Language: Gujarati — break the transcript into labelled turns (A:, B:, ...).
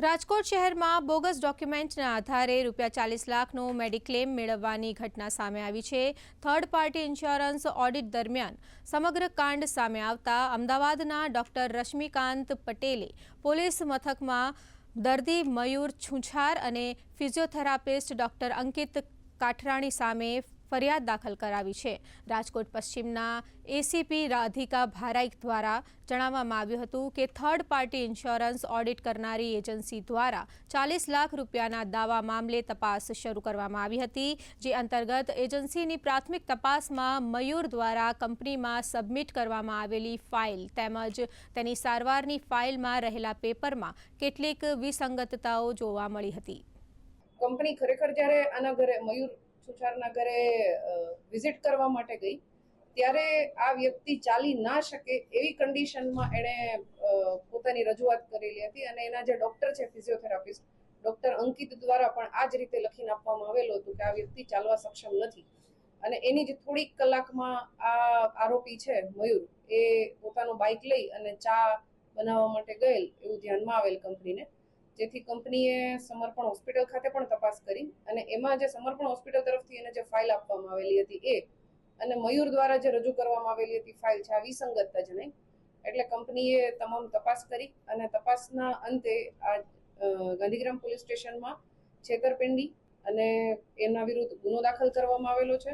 A: રાજકોટ શહેરમાં બોગસ ડોક્યુમેન્ટના આધારે રૂપિયા ચાલીસ લાખનો મેડિક્લેમ મેળવવાની ઘટના સામે આવી છે. થર્ડ પાર્ટી ઇન્સ્યોરન્સ ઓડિટ દરમિયાન સમગ્ર કાંડ સામે આવતા અમદાવાદના ડોક્ટર રશ્મિકાંત પટેલે પોલીસ મથકમાં દર્દી મયુર છુંછાર અને ફિઝિયોથેરાપિસ્ટ ડોક્ટર અંકિત કાઠરાણી સામે ફરિયાદ દાખલ કરાવી છે. રાજકોટ પશ્ચિમના એસીપી રાધિકા ભારાઈક દ્વારા જણાવવામાં આવ્યું હતું કે થર્ડ પાર્ટી ઇન્સ્યોરન્સ ઓડિટ કરનારી એજન્સી દ્વારા ચાલીસ લાખ રૂપિયાના દાવા મામલે તપાસ શરૂ કરવામાં આવી હતી, જે અંતર્ગત એજન્સીની પ્રાથમિક તપાસમાં મયુર દ્વારા કંપનીમાં સબમિટ કરવામાં આવેલી ફાઇલ તેમજ તેની સારવારની ફાઇલમાં રહેલા પેપરમાં કેટલીક વિસંગતતાઓ જોવા મળી હતી.
B: કંપની ખરેખર જ્યારે આના ઘરે મયુર સુચારના ઘરે વિઝિટ કરવા માટે ગઈ. ત્યારે આ વ્યક્તિ ચાલી ના શકે એવી કન્ડિશનમાં એણે પોતાની રજૂઆત કરેલી હતી અને એના જે ડૉક્ટર છે ફિઝિયોથેરાપિસ્ટ ડૉક્ટર અંકિત દ્વારા પણ આ જ રીતે લખીને આપવામાં આવેલું હતું કે આ વ્યક્તિ ચાલવા સક્ષમ નથી. અને એની જ થોડીક કલાકમાં આ આરોપી છે, મયુર, એ પોતાનું બાઇક લઈ અને ચા બનાવવા માટે ગયેલ, એવું ધ્યાનમાં આવેલ કંપનીને જેથી કંપનીએ સમર્પણ હોસ્પિટલ ખાતે પણ તપાસ કરી અને એમાં જે સમર્પણ હોસ્પિટલ તરફથી એને જે ફાઇલ આપવામાં આવેલી હતી એ અને મયુર દ્વારા જે રજૂ કરવામાં આવેલી હતી ફાઇલ છે, આ વિસંગતતા જણાય એટલે કંપનીએ તમામ તપાસ કરી અને તપાસના અંતે આ ગાંધીગ્રામ પોલીસ સ્ટેશનમાં છેતરપિંડી અને એના વિરુદ્ધ ગુનો દાખલ કરવામાં આવેલો છે.